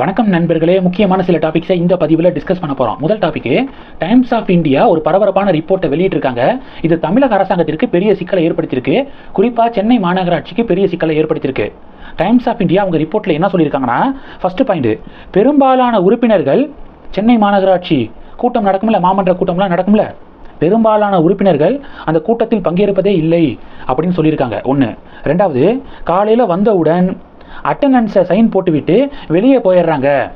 வணக்கம் நண்பர்களே. முக்கியமான சில டாபிக்ஸை இந்த பதிவில் டிஸ்கஸ் பண்ண போகிறோம் முதல் டாபிக் டைம்ஸ் ஆஃப் இந்தியா ஒரு பரபரப்பான ரிப்போர்ட்டை வெளியிட்டிருக்காங்க. இது தமிழக அரசாங்கத்திற்கு பெரிய சிக்கலை ஏற்படுத்தியிருக்கு. குறிப்பாக சென்னை மாநகராட்சிக்கு பெரிய சிக்கலை ஏற்படுத்தியிருக்கு. டைம்ஸ் ஆஃப் இந்தியா அவங்க ரிப்போர்ட்டில் என்ன சொல்லியிருக்காங்கன்னா ஃபர்ஸ்ட் பாயிண்ட் பெரும்பாலான உறுப்பினர்கள் சென்னை மாநகராட்சி கூட்டம் நடக்கும்ல மாமன்ற கூட்டம்லாம் நடக்கும்ல? பெரும்பாலான உறுப்பினர்கள் அந்த கூட்டத்தில் பங்கேற்பதே இல்லை அப்படின்னு சொல்லியிருக்காங்க. ஒன்று ரெண்டாவது காலையில் வந்தவுடன் அட்டண்டன்ஸை சைன் போட்டுவிட்டு வெளியே போயிடுறாங்க.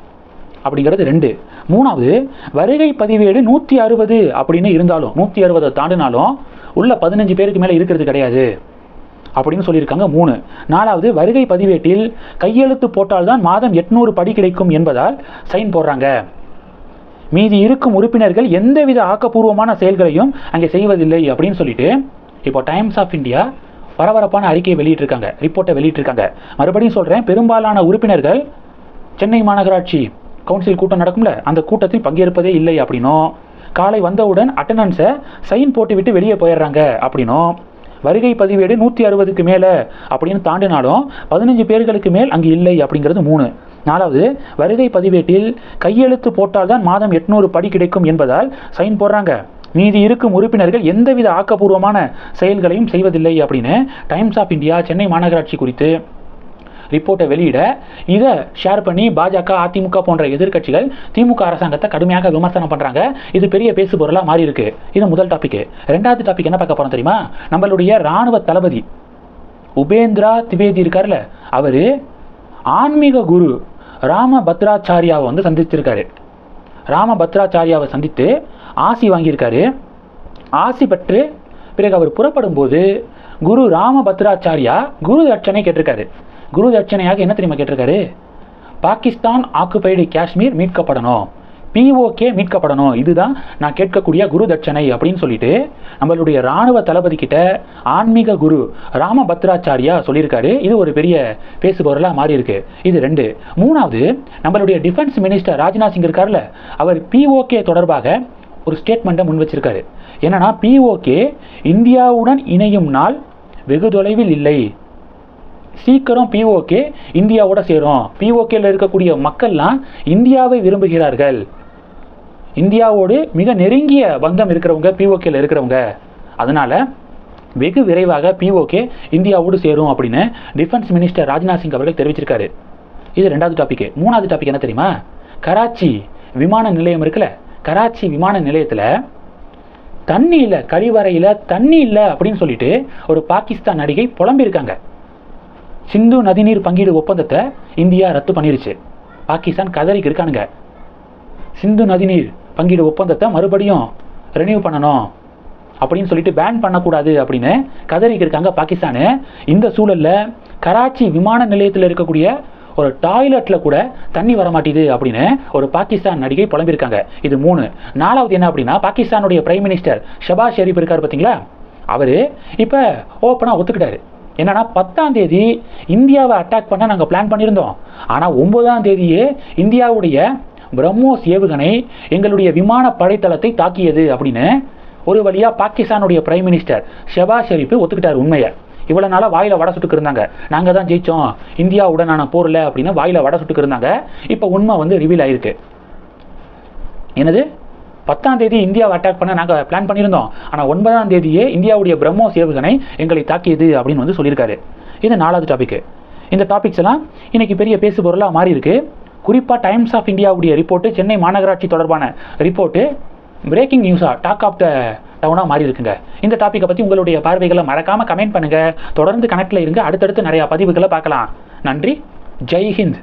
அப்படிங்கிறது ரெண்டு. மூணாவது வருகை பதிவேடு நூற்றி அறுபது அப்படின்னு இருந்தாலும் நூற்றி அறுபதை தாண்டினாலும் உள்ள பதினஞ்சு பேருக்கு மேலே இருக்கிறது கிடையாது அப்படின்னு சொல்லியிருக்காங்க மூணு. நாலாவது வருகை பதிவேட்டில் கையெழுத்து போட்டால்தான் மாதம் எட்நூறு படி கிடைக்கும் என்பதால் சைன் போடுறாங்க. மீதி இருக்கும் உறுப்பினர்கள் எந்தவித ஆக்கப்பூர்வமான செயல்களையும் அங்கே செய்வதில்லை அப்படின்னு சொல்லிட்டு இப்போ டைம்ஸ் ஆஃப் இந்தியா பரபரப்பான அறிக்கையை வெளியிட்டிருக்காங்க ரிப்போர்ட்டை வெளியிட்டிருக்காங்க. மறுபடியும் சொல்கிறேன் பெரும்பாலான உறுப்பினர்கள் சென்னை மாநகராட்சி கவுன்சில் கூட்டம் நடக்கும்ல அந்த கூட்டத்தில் பங்கேற்பதே இல்லை அப்படின்னும். காலை வந்தவுடன் அட்டண்டன்ஸை சைன் போட்டுவிட்டு வெளியே போயிடுறாங்க அப்படின்னும். வருகை பதிவேடு நூற்றி அறுபதுக்கு மேலே அப்படின்னு தாண்டினாலும் பதினஞ்சு பேர்களுக்கு மேல் அங்கே இல்லை அப்படிங்கிறது மூணு. நாலாவது வருகை பதிவேட்டில் கையெழுத்து போட்டால்தான் மாதம் எட்நூறு படி கிடைக்கும் என்பதால் சைன் போடுறாங்க. மீதி இருக்கும் உறுப்பினர்கள் எந்தவித ஆக்கப்பூர்வமான செயல்களையும் செய்வதில்லை அப்படின்னு டைம்ஸ் ஆஃப் இந்தியா சென்னை மாநகராட்சி குறித்து ரிப்போர்ட்டை வெளியிட இதை ஷேர் பண்ணி பாஜக அதிமுக போன்ற எதிர்க்கட்சிகள் திமுக அரசாங்கத்தை கடுமையாக விமர்சனம் பண்ணுறாங்க இது பெரிய பேசு பொருளாக மாறி இருக்கு. இது முதல் டாபிக் ரெண்டாவது டாபிக் என்ன பார்க்க போகிறோம் தெரியுமா? நம்மளுடைய ராணுவ தளபதி உபேந்திரா திவேதி இருக்கார்ல அவர் ஆன்மீக குரு ராம பத்ராச்சாரியாவை வந்து சந்திச்சிருக்காரு. ராம பத்ராச்சாரியாவை சந்தித்து ஆசி வாங்கியிருக்காரு. ஆசி பெற்று பிறகு அவர் புறப்படும் போது குரு ராமபத்ராச்சாரியா குரு தட்சணை கேட்டிருக்காரு. குரு தட்சணையாக என்ன தெரியுமா கேட்டிருக்காரு? பாகிஸ்தான் ஆக்குபைடு காஷ்மீர் மீட்கப்படணும். பிஓகே மீட்கப்படணும். இதுதான் நான் கேட்கக்கூடிய குரு தட்சணை அப்படின்னு சொல்லிட்டு நம்மளுடைய ராணுவ தளபதி கிட்ட ஆன்மீக குரு ராமபத்ராச்சாரியா சொல்லியிருக்காரு. இது ஒரு பெரிய பேசுபொருளாக மாறி இருக்கு இது ரெண்டு. மூணாவது நம்மளுடைய டிஃபென்ஸ் மினிஸ்டர் ராஜ்நாத் சிங் இருக்கார்ல அவர் பிஓகே தொடர்பாக ஒரு ஸ்டேட்மெண்ட்டை முன் வச்சிருக்காரு. என்னன்னா பிஓகே இந்தியாவுடன் இணையும் நாள் வெகு தொலைவில் இல்லை. சீக்கிரம் பிஓகே இந்தியாவோட சேரும். பிஓகேல இருக்கக்கூடிய மக்கள்லாம் இந்தியாவை விரும்புகிறார்கள். இந்தியாவோடு மிக நெருங்கிய பந்தம் இருக்கிறவங்க பிஓகேல இருக்கிறவங்க. அதனால வெகு விரைவாக பிஓகே இந்தியாவோடு சேரும் அப்படின்னு டிஃபென்ஸ் மினிஸ்டர் ராஜ்நாத் சிங் அவர்கள் தெரிவிச்சிருக்காரு. இது ரெண்டாவது டாபிக் மூணாவது டாபிக் என்ன தெரியுமா? கராச்சி விமான நிலையம் இருக்குல்ல கராச்சி விமான நிலையத்தில் தண்ணி இல்லை கழிவறையில் தண்ணி இல்லை அப்படின்னு சொல்லிட்டு ஒரு பாகிஸ்தான் நடிகை புலம்பியிருக்காங்க. சிந்து நதிநீர் பங்கீடு ஒப்பந்தத்தை இந்தியா ரத்து பண்ணிருச்சு. பாகிஸ்தான் கதறிக்கு இருக்கானுங்க. சிந்து நதிநீர் பங்கீடு ஒப்பந்தத்தை மறுபடியும் ரெனியூ பண்ணணும் அப்படின்னு சொல்லிட்டு பேன் பண்ணக்கூடாது அப்படின்னு கதறிக்கு இருக்காங்க பாகிஸ்தானு. இந்த சூழலில் கராச்சி விமான நிலையத்தில் இருக்கக்கூடிய ஒரு டாய்லெட்டில் கூட தண்ணி வரமாட்டேது அப்படின்னு ஒரு பாகிஸ்தான் நடிகை புலம்பியிருக்காங்க. இது மூணு. நாலாவது என்ன அப்படின்னா பாகிஸ்தானுடைய பிரைம் மினிஸ்டர் ஷபாஸ் ஷெரீப் இருக்கார் பார்த்தீங்களா? அவர் இப்போ ஓப்பனாக ஒத்துக்கிட்டாரு. என்னன்னா பத்தாம் தேதி இந்தியாவை அட்டாக் பண்ண நாங்கள் பிளான் பண்ணியிருந்தோம். ஆனால் ஒன்பதாம் தேதியே இந்தியாவுடைய பிரம்மோஸ் ஏவுகணை எங்களுடைய விமான படைத்தளத்தை தாக்கியது அப்படின்னு ஒரு வழியாக பாகிஸ்தானுடைய பிரைம் மினிஸ்டர் ஷெபாஸ் ஷெரீப் ஒத்துக்கிட்டார் உண்மையை. இவ்வளோ நாளாக வாயில் வடை சுட்டுக்கு இருந்தாங்க. நாங்கள் தான் ஜெயித்தோம் இந்தியாவுடனான போரில் அப்படின்னு வாயில் வடை சுட்டுக்கு இருந்தாங்க. இப்போ உண்மை வந்து ரிவீல் ஆயிருக்கு. என்னது? பத்தாம் தேதி இந்தியாவை அட்டாக் பண்ண நாங்கள் பிளான் பண்ணியிருந்தோம். ஆனால் ஒன்பதாம் தேதியே இந்தியாவுடைய பிரம்மோஸ் ஏவுகணை எங்களை தாக்கியது அப்படின்னு வந்து சொல்லியிருக்காரு. இது நாலாவது டாபிக் இந்த டாபிக்ஸ் எல்லாம் இன்னைக்கு பெரிய பேசு பொருளாக மாறி இருக்கு குறிப்பாக டைம்ஸ் ஆஃப் இந்தியாவுடைய ரிப்போர்ட்டு சென்னை மாநகராட்சி தொடர்பான ரிப்போர்ட்டு பிரேக்கிங் நியூஸாக டாக் ஆஃப் த டவுனாக மாறி இருக்குங்க. இந்த டாப்பிக்கை பற்றி உங்களுடைய பார்வைகளை மறக்காமல் கமெண்ட் பண்ணுங்கள் தொடர்ந்து கனெக்டில் இருங்க. அடுத்தடுத்து நிறையா பதிவுகளை பார்க்கலாம். நன்றி. ஜெய் ஹிந்த்.